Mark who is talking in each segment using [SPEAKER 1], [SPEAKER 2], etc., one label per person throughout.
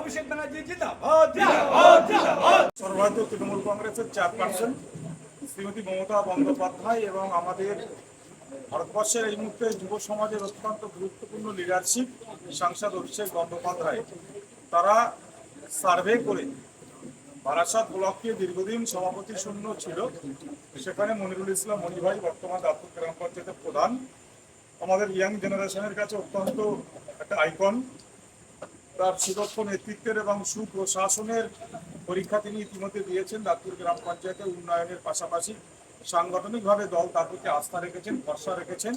[SPEAKER 1] অভিষেক
[SPEAKER 2] তৃণমূল কংগ্রেসের চেয়ারপারসন শ্রীমতী মমতা বন্দ্যোপাধ্যায় এবং আমাদের ভারতবর্ষের এই মুহূর্তে যুব সমাজের অত্যন্ত গুরুত্বপূর্ণ লিডারশিপ সাংসদ অভিষেক বন্দ্যোপাধ্যায়। তারা সার্ভে করে বারাসাত ব্লককে দীর্ঘদিন সভাপতি শূন্য ছিল। সেখানে মনিরুল ইসলাম মনিভাই বর্তমান দাপুর গ্রাম পঞ্চায়েতের প্রধান। আমাদের ইয়াং জেনারেশনের কাছে অত্যন্ত একটা আইকন। তার সুদক্ষ নেতৃত্বের এবং সুপ্রশাসনের পরীক্ষা তিনি ইতিমধ্যে দিয়েছেন দাঁতপুর গ্রাম পঞ্চায়েতের উন্নয়নের পাশাপাশি। সাংগঠনিকভাবে দল তার প্রতি আস্থা রেখেছেন, ভরসা রেখেছেন।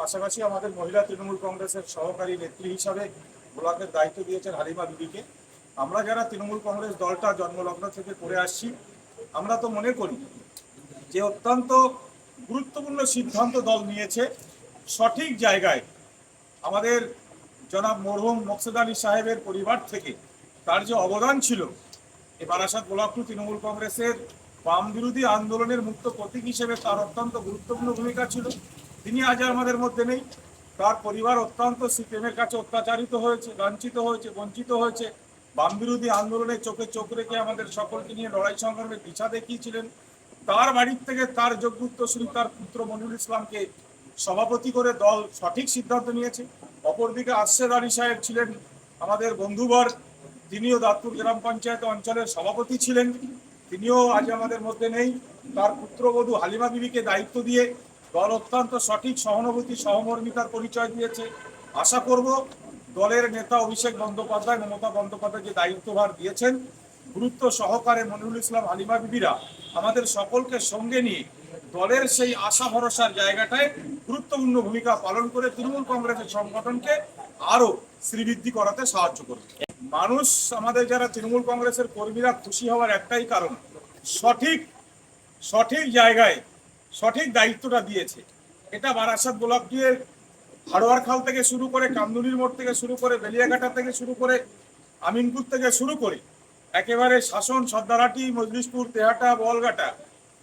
[SPEAKER 2] পাশাপাশি আমাদের মহিলা তৃণমূল কংগ্রেসের সহকারী নেত্রী হিসাবে ব্লকের দায়িত্ব দিয়েছেন হালিমা বিবিকে। আমরা যারা তৃণমূল কংগ্রেস দলটা জন্মলগ্ন থেকে করে আসছি, আমরা তো মনে করি যে অত্যন্ত গুরুত্বপূর্ণ সিদ্ধান্ত দল নিয়েছে। সঠিক জায়গায় আমাদের জনাব মরহুম মকসুদ আলী সাহেবের পরিবার থেকে তার যে অবদান ছিল, এ বারাসাত ব্লক টু তৃণমূল কংগ্রেসের বাম বিরোধী আন্দোলনের মুক্ত প্রতীক হিসেবে তার অত্যন্ত গুরুত্বপূর্ণ ভূমিকা ছিল। তিনি আজ আমাদের মধ্যে নেই। তার পরিবার অত্যন্ত সিপিএমের কাছে অত্যাচারিত হয়েছে, লাঞ্ছিত হয়েছে, বঞ্চিত হয়েছে। বাম বিরোধী আন্দোলনে চোখে চোখ রেখে আমাদের সকলকে নিয়ে লড়াই সংগ্রামে দিশা দেখিয়েছিলেন। তার বাড়ির থেকে তার যোগ্য উত্তরসূরি তার পুত্র মনিরুল ইসলামকে সভাপতি করে দল সঠিক সিদ্ধান্ত নিয়েছে। অপরদিকে আশেদ আলী সাহেব ছিলেন আমাদের বন্ধুবর, তিনিও দাঁতপুর গ্রাম পঞ্চায়েত অঞ্চলের সভাপতি ছিলেন। তিনিও আজ আমাদের মধ্যে নেই। তার পুত্রবধূ হালিমা বিবিকে দায়িত্ব দিয়ে দল অত্যন্ত সঠিক সহানুভূতি, সহমর্মিতার পরিচয় দিয়েছে। আশা করব দলের নেতা অভিষেক বন্দ্যোপাধ্যায়, মমতা বন্দ্যোপাধ্যায় যে দায়িত্বভার দিয়েছেন, গুরুত্ব সহকারে মনিরুল ইসলাম হালিমা বিবিরা আমাদের সকলকে সঙ্গে নিয়ে দলের সেই আশা ভরসার জায়গাটায় গুরুত্বপূর্ণ ভূমিকা পালন করে তৃণমূল কংগ্রেসের সংগঠনকে আরও শ্রীবৃদ্ধি করাতে সাহায্য করবে। মানুষ আমাদের যারা তৃণমূল কংগ্রেসের কর্মীরা খুশি হওয়ার একটাই কারণ, সঠিক সঠিক জায়গায় সঠিক দায়িত্বটা দিয়েছে। এটা বারাসাত ব্লক দিয়ে হাড়োয়ার খাল থেকে শুরু করে কামদুনির মোড় থেকে শুরু করে বেলিয়াঘাটা থেকে শুরু করে আমিনপুর থেকে শুরু করে একেবারে শাসন সর্দারাটি মজলিশপুর, তেহাটা, বলঘাটা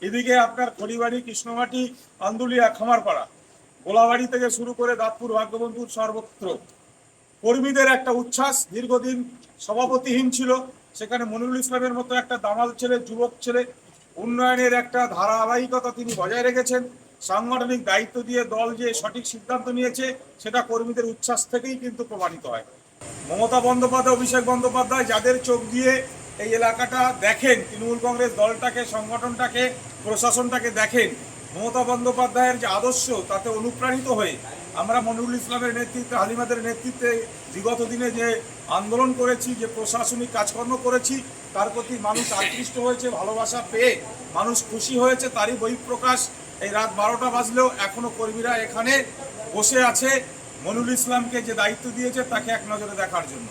[SPEAKER 2] এদিকে আপনার খড়িবাড়ি, কৃষ্ণমাটি, আন্দুলিয়া, খামারপাড়া, গোলাবাড়ি থেকে শুরু করে দাঁতপুর, ভাগ্যবন্ধুর সর্বত্র। কর্মীদের একটা উচ্ছ্বাস, দীর্ঘদিন সভাপতিহীন ছিল। সেখানে মনিরুল ইসলামের মতো একটা দামাল ছেলে, যুবক ছেলে, উন্নয়নের একটা ধারাবাহিকতা তিনি বজায় রেখেছেন। সাংগঠনিক দায়িত্ব দিয়ে দল যে সঠিক সিদ্ধান্ত নিয়েছে, সেটা কর্মীদের উচ্ছ্বাস থেকেই কিন্তু প্রমাণিত হয়। মমতা বন্দ্যোপাধ্যায়, অভিষেক বন্দ্যোপাধ্যায়, যাদের চোখ দিয়ে এই এলাকাটা দেখেন, তৃণমূল কংগ্রেস দলটাকে, সংগঠনটাকে, প্রশাসনটাকে দেখেন। মমতা বন্দ্যোপাধ্যায়ের যে আদর্শ, তাতে অনুপ্রাণিত হয়ে আমরা মনিরুল ইসলামের নেতৃত্বে, হালিমাদের নেতৃত্বে বিগত দিনে যে আন্দোলন করেছি, যে প্রশাসনিক কাজকর্ম করেছি, তার প্রতি মানুষ আকৃষ্ট হয়েছে, ভালোবাসা পেয়ে মানুষ খুশি হয়েছে, তারই বহিঃপ্রকাশ। এই রাত বারোটা বাজলেও এখনও কর্মীরা এখানে বসে আছে। মনুল ইসলামকে যে দায়িত্ব দিয়েছে, তাকে এক নজরে দেখার জন্য।